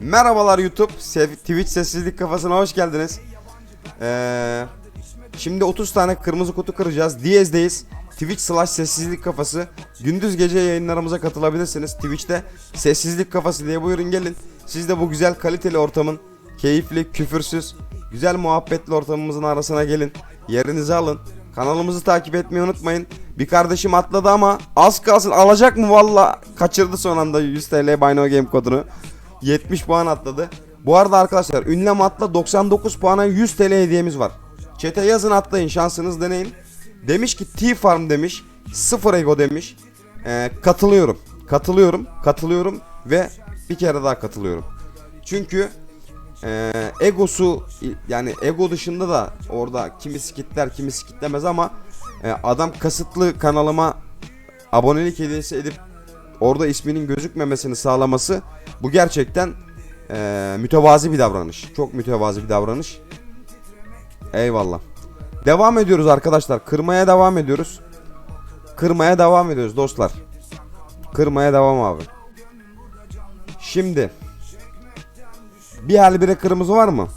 Merhabalar YouTube, Sev- Twitch sessizlik kafasına hoş geldiniz. Ee, şimdi 30 tane kırmızı kutu kıracağız. Diyez'deyiz. Twitch slash sessizlik kafası. Gündüz gece yayınlarımıza katılabilirsiniz. Twitch'te sessizlik kafası diye buyurun gelin. Siz de bu güzel kaliteli ortamın keyifli, küfürsüz, güzel muhabbetli ortamımızın arasına gelin. Yerinizi alın. Kanalımızı takip etmeyi unutmayın. Bir kardeşim atladı ama az kalsın alacak mı valla kaçırdı son anda 100 TL Buy Game kodunu. 70 puan atladı. Bu arada arkadaşlar ünlem atla 99 puana 100 TL hediyemiz var. Çete yazın atlayın şansınız deneyin. Demiş ki T-Farm demiş. Sıfır ego demiş. Ee, katılıyorum. Katılıyorum. Katılıyorum. Ve bir kere daha katılıyorum. Çünkü ee, egosu yani ego dışında da orada kimi skitler kimi skitlemez ama e, adam kasıtlı kanalıma abonelik hediyesi edip orada isminin gözükmemesini sağlaması bu gerçekten e, mütevazi bir davranış. Çok mütevazi bir davranış. Eyvallah. Devam ediyoruz arkadaşlar. Kırmaya devam ediyoruz. Kırmaya devam ediyoruz dostlar. Kırmaya devam abi. Şimdi bir hal bire kırmızı var mı?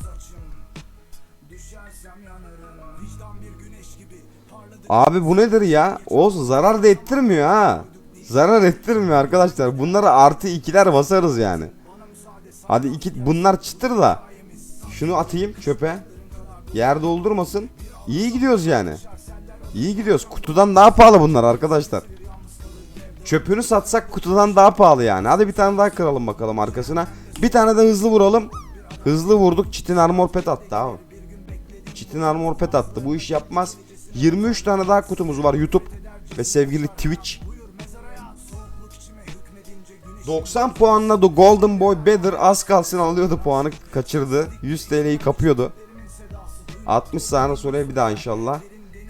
Abi bu nedir ya? Olsun zarar da ettirmiyor ha. Zarar ettirmiyor arkadaşlar. Bunlara artı ikiler basarız yani. Hadi iki bunlar çıtır da. Şunu atayım çöpe. Yer doldurmasın. İyi gidiyoruz yani. İyi gidiyoruz. Kutudan daha pahalı bunlar arkadaşlar. Çöpünü satsak kutudan daha pahalı yani. Hadi bir tane daha kıralım bakalım arkasına. Bir tane de hızlı vuralım. Hızlı vurduk. Çitin armor pet attı abi. Çitin armor pet attı. Bu iş yapmaz. 23 tane daha kutumuz var YouTube ve sevgili Twitch. 90 puanla da Golden Boy Better az kalsın alıyordu puanı kaçırdı. 100 TL'yi kapıyordu. 60 saniye sonra bir daha inşallah.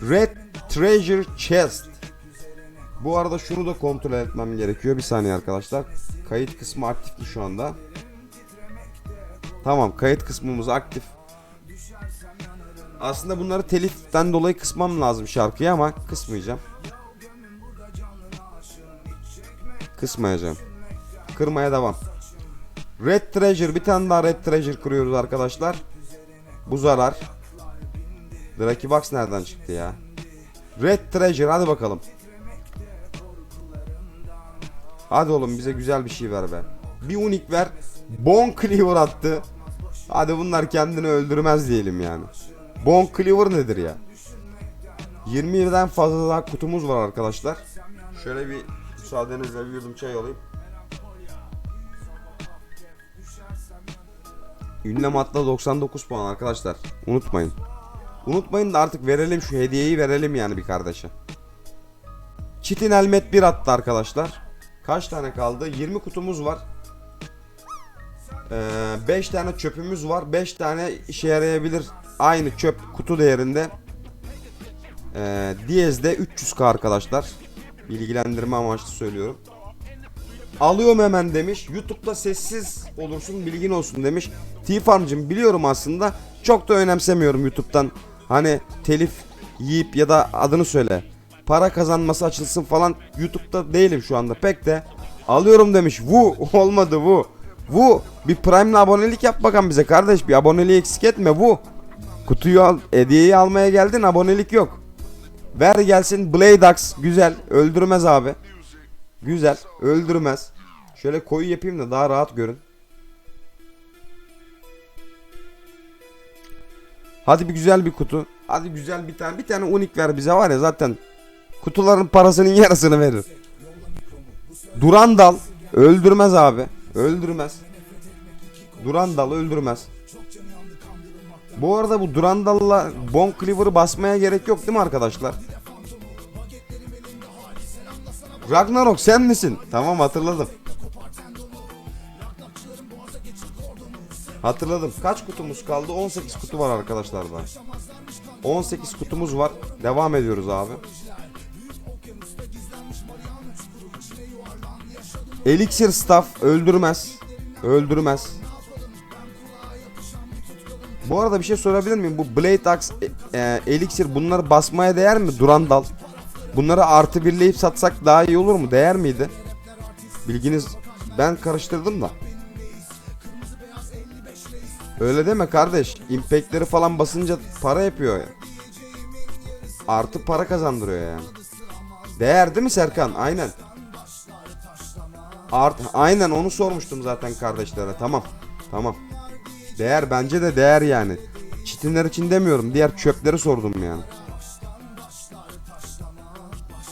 Red Treasure Chest. Bu arada şunu da kontrol etmem gerekiyor. Bir saniye arkadaşlar. Kayıt kısmı aktifti şu anda. Tamam kayıt kısmımız aktif. Aslında bunları teliften dolayı kısmam lazım şarkıyı ama kısmayacağım. Kısmayacağım. Kırmaya devam. Red Treasure bir tane daha Red Treasure kırıyoruz arkadaşlar. Bu zarar. Draki Box nereden çıktı ya? Red Treasure hadi bakalım. Hadi oğlum bize güzel bir şey ver be. Bir unik ver. Bon Cleaver attı. Hadi bunlar kendini öldürmez diyelim yani. Bon Cleaver nedir ya? 20'den fazla daha kutumuz var arkadaşlar. Şöyle bir müsaadenizle bir yudum çay alayım. Ünlem atla 99 puan arkadaşlar. Unutmayın. Unutmayın da artık verelim şu hediyeyi verelim yani bir kardeşe. Çitin Elmet 1 attı arkadaşlar. Kaç tane kaldı? 20 kutumuz var. 5 tane çöpümüz var. 5 tane işe yarayabilir. Aynı çöp kutu değerinde. Ee, Diyez'de 300k arkadaşlar. Bilgilendirme amaçlı söylüyorum. Alıyorum hemen demiş. YouTube'da sessiz olursun bilgin olsun demiş. T-Farm'cım biliyorum aslında. Çok da önemsemiyorum YouTube'dan. Hani telif yiyip ya da adını söyle. Para kazanması açılsın falan YouTube'da değilim şu anda pek de. Alıyorum demiş. Vu olmadı vu. Vu bir Prime'le abonelik yap bakalım bize kardeş. Bir aboneliği eksik etme vu. Kutuyu al, hediyeyi almaya geldin abonelik yok. Ver gelsin Blade Axe güzel öldürmez abi. Güzel öldürmez. Şöyle koyu yapayım da daha rahat görün. Hadi bir güzel bir kutu. Hadi güzel bir tane bir tane unik ver bize var ya zaten kutuların parasının yarısını verir. Durandal öldürmez abi. Öldürmez. Durandal öldürmez. Bu arada bu Durandal'la Bon Cleaver'ı basmaya gerek yok değil mi arkadaşlar? Ragnarok sen misin? Tamam hatırladım. Hatırladım. Kaç kutumuz kaldı? 18 kutu var arkadaşlar daha. 18 kutumuz var. Devam ediyoruz abi. Elixir staff öldürmez. Öldürmez. Bu arada bir şey sorabilir miyim? Bu Blade Axe, e, e, Elixir bunları basmaya değer mi? Durandal. Bunları artı birleyip satsak daha iyi olur mu? Değer miydi? Bilginiz ben karıştırdım da. Öyle deme kardeş. Impact'leri falan basınca para yapıyor ya. Artı para kazandırıyor yani. Değer değil mi Serkan? Aynen. Art aynen onu sormuştum zaten kardeşlere. Tamam. Tamam. Değer bence de değer yani. Çitinler için demiyorum. Diğer çöpleri sordum yani.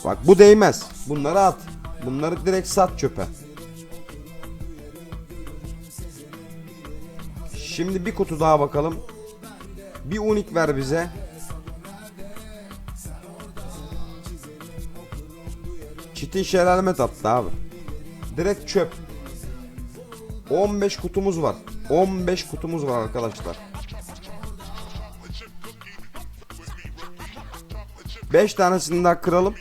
Bak bu değmez. Bunları at. Bunları direkt sat çöpe. Şimdi bir kutu daha bakalım. Bir unik ver bize. Çitin şelaleme tattı abi. Direkt çöp. 15 kutumuz var. 15 kutumuz var arkadaşlar. 5 tanesini daha kıralım.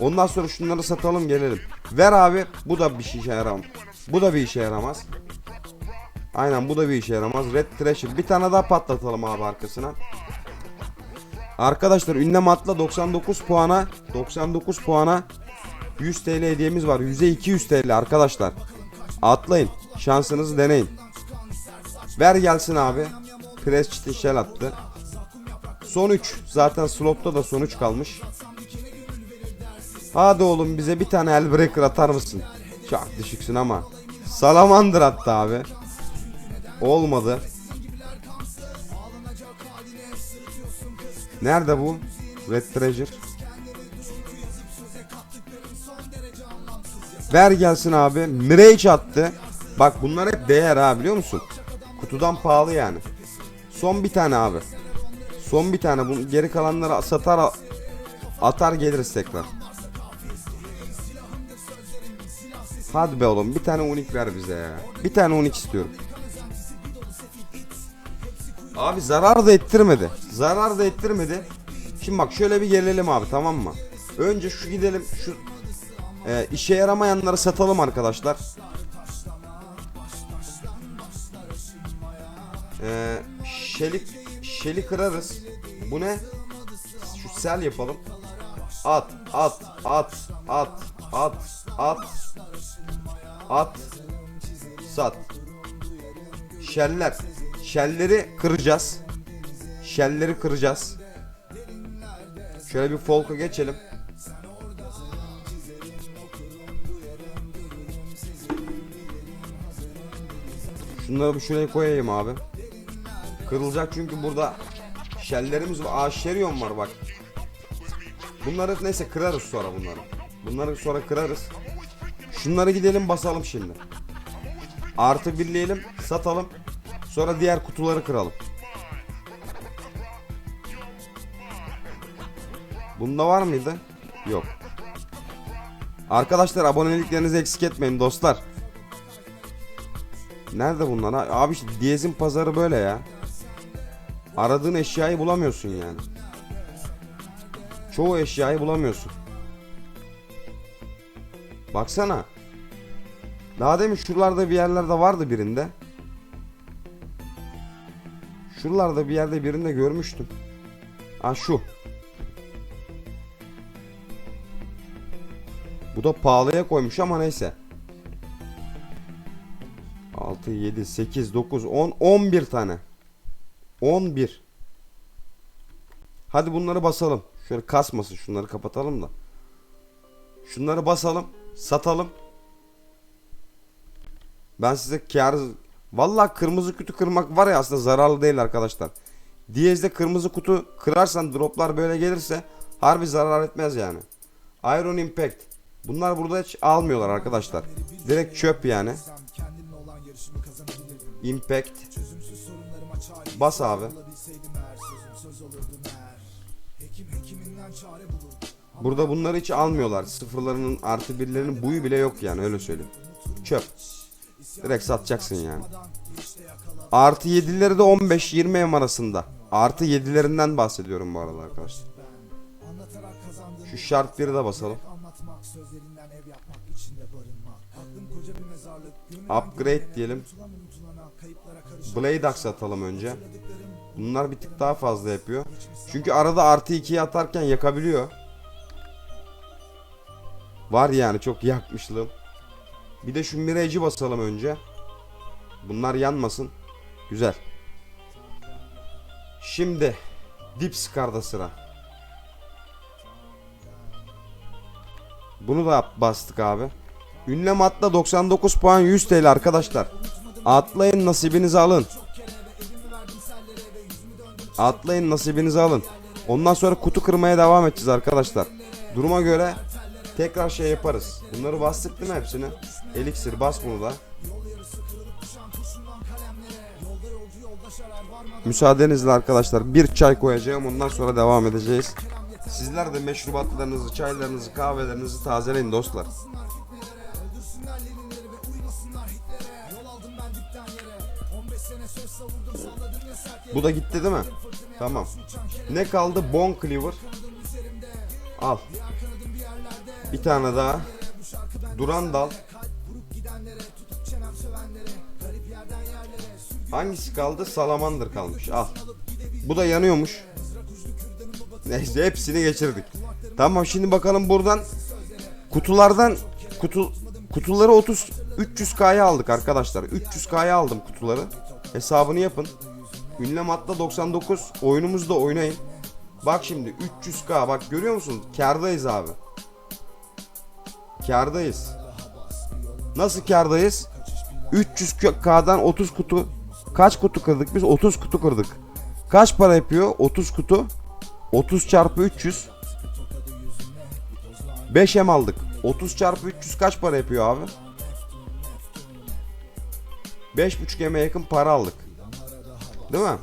Ondan sonra şunları satalım gelelim. Ver abi. Bu da bir işe yaramaz. Bu da bir işe yaramaz. Aynen bu da bir işe yaramaz. Red Treasure. Bir tane daha patlatalım abi arkasına. Arkadaşlar ünlem atla 99 puana 99 puana 100 TL hediyemiz var. 100'e 200 TL arkadaşlar. Atlayın. Şansınızı deneyin. Ver gelsin abi. Press çiti shell attı. Son 3. Zaten slotta da son 3 kalmış. Hadi oğlum bize bir tane Hellbreaker atar mısın? Çok düşüksün ama. Salamander attı abi. Olmadı. Nerede bu? Red Treasure. Ver gelsin abi. Mirage attı. Bak bunlar hep değer ha biliyor musun? Kutudan pahalı yani. Son bir tane abi. Son bir tane. Bu geri kalanları satar atar geliriz tekrar. Hadi be oğlum bir tane unik ver bize ya. Bir tane unik istiyorum. Abi zarar da ettirmedi. Zarar da ettirmedi. Şimdi bak şöyle bir gelelim abi tamam mı? Önce şu gidelim şu e, işe yaramayanları satalım arkadaşlar. E, şeli, şeli kırarız. Bu ne? Şu sel yapalım. At, at, at, at, at, at, at, sat. Şeller. Şelleri kıracağız. Şelleri kıracağız. Şöyle bir folka geçelim. Şunları bir şuraya koyayım abi. Kırılacak çünkü burada şellerimiz var. Aa şerion var bak. Bunları neyse kırarız sonra bunları. Bunları sonra kırarız. Şunları gidelim basalım şimdi. Artı birleyelim, satalım. Sonra diğer kutuları kıralım. Bunda var mıydı? Yok. Arkadaşlar aboneliklerinizi eksik etmeyin dostlar. Nerede bunlar? Abi işte Diyez'in pazarı böyle ya. Aradığın eşyayı bulamıyorsun yani. Çoğu eşyayı bulamıyorsun. Baksana. Daha demin şuralarda bir yerlerde vardı birinde. Şuralarda bir yerde birinde görmüştüm. Ha şu. Bu da pahalıya koymuş ama neyse. 6, 7, 8, 9, 10, 11 tane. 11. Hadi bunları basalım. Şöyle kasmasın şunları kapatalım da. Şunları basalım. Satalım. Ben size kar... Vallahi kırmızı kutu kırmak var ya aslında zararlı değil arkadaşlar. Diyez'de kırmızı kutu kırarsan droplar böyle gelirse harbi zarar etmez yani. Iron Impact. Bunlar burada hiç almıyorlar arkadaşlar. Direkt çöp yani. Impact. Bas abi. Burada bunları hiç almıyorlar. Sıfırlarının artı birlerinin buyu bile yok yani öyle söyleyeyim. Çöp. Direkt satacaksın yani. Artı 7'leri de 15-20 em arasında. Artı 7'lerinden bahsediyorum bu arada arkadaşlar. Şu şart 1'i de basalım. Upgrade diyelim. Blade Axe atalım önce. Bunlar bir tık daha fazla yapıyor. Çünkü arada artı 2'yi atarken yakabiliyor. Var yani çok yakmışlığım. Bir de şu Mirage'i basalım önce. Bunlar yanmasın. Güzel. Şimdi Dipscar'da sıra. Bunu da bastık abi. Ünlem atla 99 puan 100 TL arkadaşlar. Atlayın nasibinizi alın. Atlayın nasibinizi alın. Ondan sonra kutu kırmaya devam edeceğiz arkadaşlar. Duruma göre tekrar şey yaparız. Bunları bastık değil mi hepsini? Elixir bas bunu da. Müsaadenizle arkadaşlar bir çay koyacağım ondan sonra devam edeceğiz. Sizler de meşrubatlarınızı, çaylarınızı, kahvelerinizi tazeleyin dostlar. Bu da gitti değil mi? Tamam. Ne kaldı? Bon Cleaver. Al. Bir tane daha. Durandal. Hangisi kaldı? Salamander kalmış. Al. Bu da yanıyormuş. Neyse hepsini geçirdik. Tamam şimdi bakalım buradan kutulardan kutu kutuları 30 300K'ya aldık arkadaşlar. 300K'ya aldım kutuları. Hesabını yapın. Ünlem hatta 99 oyunumuzda oynayın. Bak şimdi 300K bak görüyor musun? Kardayız abi. Kardayız. Nasıl kardayız? 300K'dan 30 kutu kaç kutu kırdık biz? 30 kutu kırdık. Kaç para yapıyor? 30 kutu. 30 çarpı 300. 5 M aldık. 30 çarpı 300 kaç para yapıyor abi? 5.5 M'e yakın para aldık. Değil mi?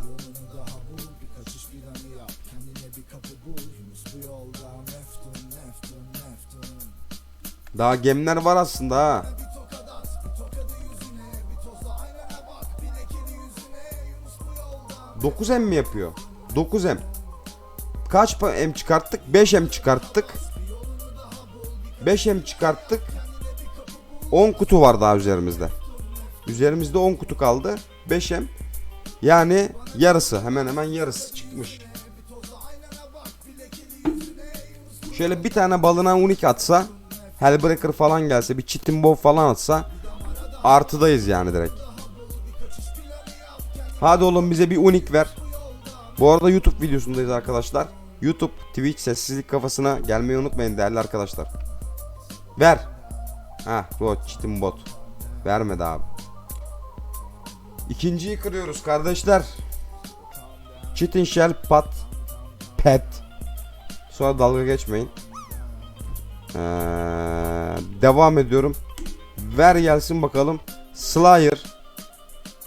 Daha gemler var aslında ha. 9 M mi yapıyor? 9 M. Kaç pa- M çıkarttık? 5 M çıkarttık. 5 M çıkarttık. 10 kutu var daha üzerimizde. Üzerimizde 10 kutu kaldı. 5 M. Yani yarısı hemen hemen yarısı çıkmış. Şöyle bir tane balına unik atsa Hellbreaker falan gelse bir Chitin Bow falan atsa artıdayız yani direkt. Hadi oğlum bize bir unik ver. Bu arada YouTube videosundayız arkadaşlar. YouTube, Twitch sessizlik kafasına gelmeyi unutmayın değerli arkadaşlar. Ver. Ha, Road Chitin Bot. Vermedi abi. İkinciyi kırıyoruz kardeşler. Chitin Shell Pat Pet. Sonra dalga geçmeyin. Ee, devam ediyorum. Ver gelsin bakalım. Slayer.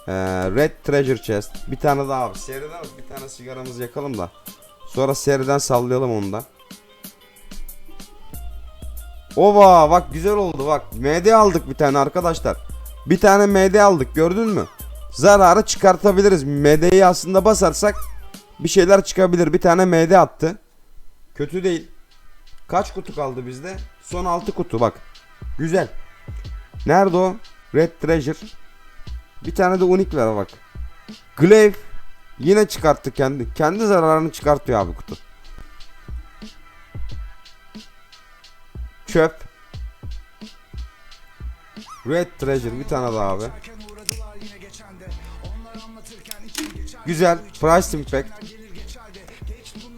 Ee, Red Treasure Chest. Bir tane daha abi. Seriden bir tane sigaramızı yakalım da. Sonra seriden sallayalım onu da. Ova bak güzel oldu bak. MD aldık bir tane arkadaşlar. Bir tane MD aldık gördün mü? Zararı çıkartabiliriz. MD'yi aslında basarsak bir şeyler çıkabilir. Bir tane MD attı. Kötü değil. Kaç kutu kaldı bizde? Son 6 kutu bak. Güzel. Nerede o? Red Treasure. Bir tane de unik ver bak. Glaive yine çıkarttı kendi. Kendi zararını çıkartıyor abi kutu. Çöp. Red Treasure bir tane daha abi. Güzel. Price Impact.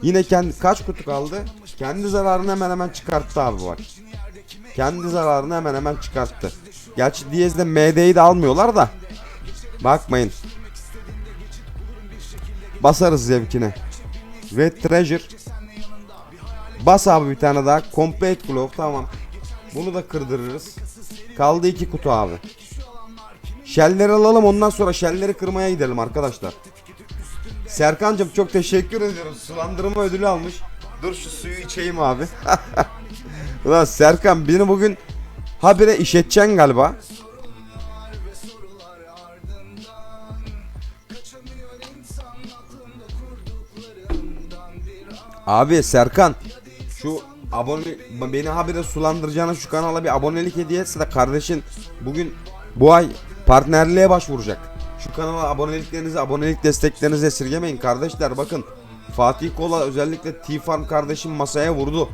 Yine kendi kaç kutu kaldı? Kendi zararını hemen hemen çıkarttı abi bak. Kendi zararını hemen hemen çıkarttı. Gerçi Diyez'de MD'yi de almıyorlar da. Bakmayın. Basarız zevkine. Red Treasure. Bas abi bir tane daha. Complete Glove tamam. Bunu da kırdırırız. Kaldı iki kutu abi. Shellleri alalım ondan sonra shellleri kırmaya gidelim arkadaşlar. Serkancım çok teşekkür ediyorum. Sulandırma ödülü almış. Dur şu suyu içeyim abi. Ulan Serkan beni bugün habire işeteceksin galiba. Abi Serkan şu abone beni habire sulandıracağına şu kanala bir abonelik hediye etse de kardeşin bugün bu ay partnerliğe başvuracak. Şu kanala aboneliklerinizi, abonelik desteklerinizi esirgemeyin kardeşler. Bakın Fatih Kola özellikle T-Farm kardeşim masaya vurdu.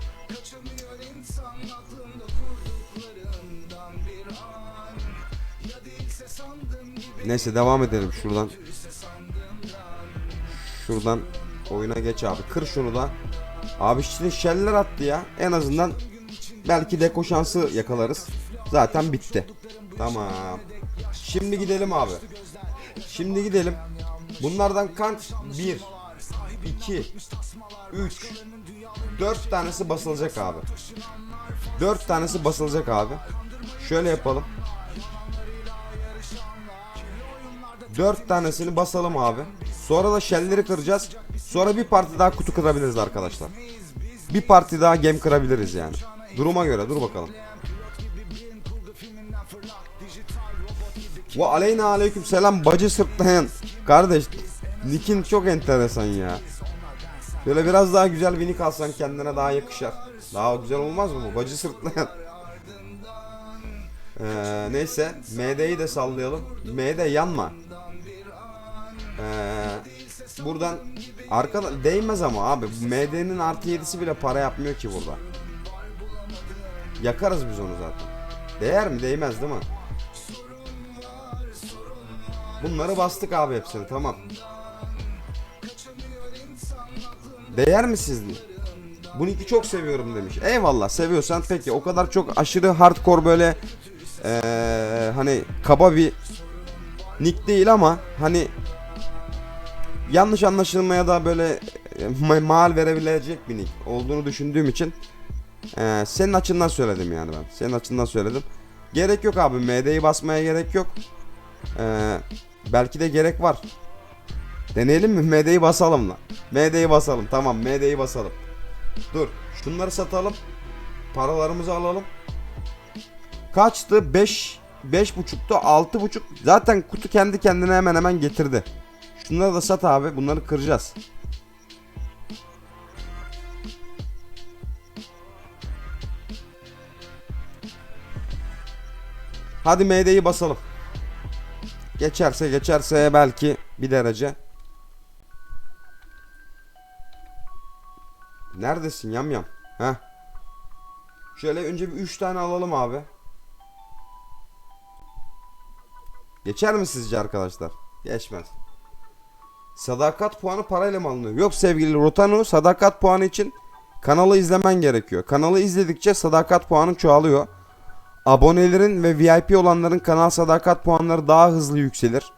Neyse devam edelim şuradan. Şuradan oyuna geç abi. Kır şunu da. Abi şimdi şeller attı ya. En azından belki deko şansı yakalarız. Zaten bitti. Tamam. Şimdi gidelim abi. Şimdi gidelim. Bunlardan kant 1 2 3 4 tanesi basılacak abi. 4 tanesi basılacak abi. Şöyle yapalım. 4 tanesini basalım abi. Sonra da shellleri kıracağız. Sonra bir parti daha kutu kırabiliriz arkadaşlar. Bir parti daha gem kırabiliriz yani. Duruma göre dur bakalım. Ve aleyna aleyküm selam bacı sırtlayan. Kardeş Nick'in çok enteresan ya. Böyle biraz daha güzel bir nick alsan kendine daha yakışar. Daha güzel olmaz mı bu? Bacı sırtlayan. Ee, neyse MD'yi de sallayalım. MD yanma. Ee, buradan arkada değmez ama abi. MD'nin artı 7'si bile para yapmıyor ki burada. Yakarız biz onu zaten. Değer mi? Değmez değil mi? Bunları bastık abi hepsini tamam. Değer mi sizin? Bu nick'i çok seviyorum demiş. Eyvallah seviyorsan peki o kadar çok aşırı hardcore böyle eee, hani kaba bir nick değil ama hani yanlış anlaşılmaya da böyle e, ma- mal verebilecek bir nick olduğunu düşündüğüm için eee, senin açından söyledim yani ben. Senin açından söyledim. Gerek yok abi MD'yi basmaya gerek yok. Eee, belki de gerek var. Deneyelim mi? MD'yi basalım lan. MD'yi basalım. Tamam MD'yi basalım. Dur. Şunları satalım. Paralarımızı alalım. Kaçtı? 5 beş buçuktu. Altı buçuk. Zaten kutu kendi kendine hemen hemen getirdi. Şunları da sat abi. Bunları kıracağız. Hadi MD'yi basalım. Geçerse geçerse belki bir derece. Neredesin yam yam? Heh. Şöyle önce bir 3 tane alalım abi. Geçer mi sizce arkadaşlar? Geçmez. Sadakat puanı parayla mı alınıyor? Yok sevgili Rotano sadakat puanı için kanalı izlemen gerekiyor. Kanalı izledikçe sadakat puanın çoğalıyor. Abonelerin ve VIP olanların kanal sadakat puanları daha hızlı yükselir.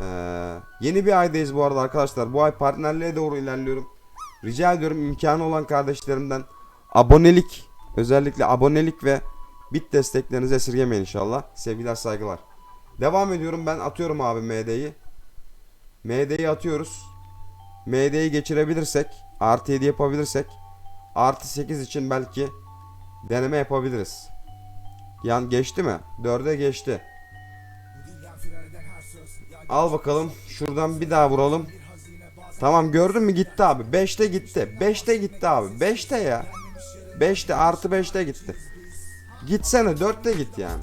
Ee, yeni bir aydayız bu arada arkadaşlar. Bu ay partnerliğe doğru ilerliyorum. Rica ediyorum imkanı olan kardeşlerimden abonelik özellikle abonelik ve bit desteklerinizi esirgemeyin inşallah. Sevgiler saygılar. Devam ediyorum ben atıyorum abi MD'yi. MD'yi atıyoruz. MD'yi geçirebilirsek artı 7 yapabilirsek artı 8 için belki deneme yapabiliriz. Yan geçti mi? 4'e geçti. Al bakalım. Şuradan bir daha vuralım. Tamam gördün mü gitti abi. 5'te gitti. 5'te gitti abi. 5'te ya. 5'te artı 5'te gitti. Gitsene 4'te git yani.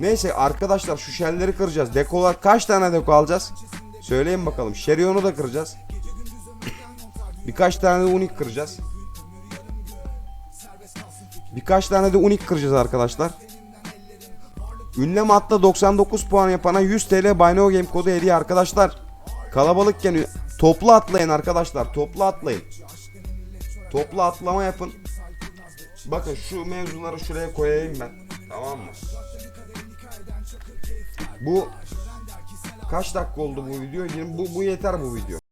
Neyse arkadaşlar şu şelleri kıracağız. Dekolar kaç tane deko alacağız? Söyleyin bakalım. Şerion'u da kıracağız. Birkaç tane de unik kıracağız. Birkaç tane de unik kıracağız arkadaşlar. Ünlem atla 99 puan yapana 100 TL Buy Game kodu hediye arkadaşlar. Kalabalıkken toplu atlayın arkadaşlar. Toplu atlayın. Toplu atlama yapın. Bakın şu mevzuları şuraya koyayım ben. Tamam mı? Bu kaç dakika oldu bu video? 20 Bu, bu yeter bu video.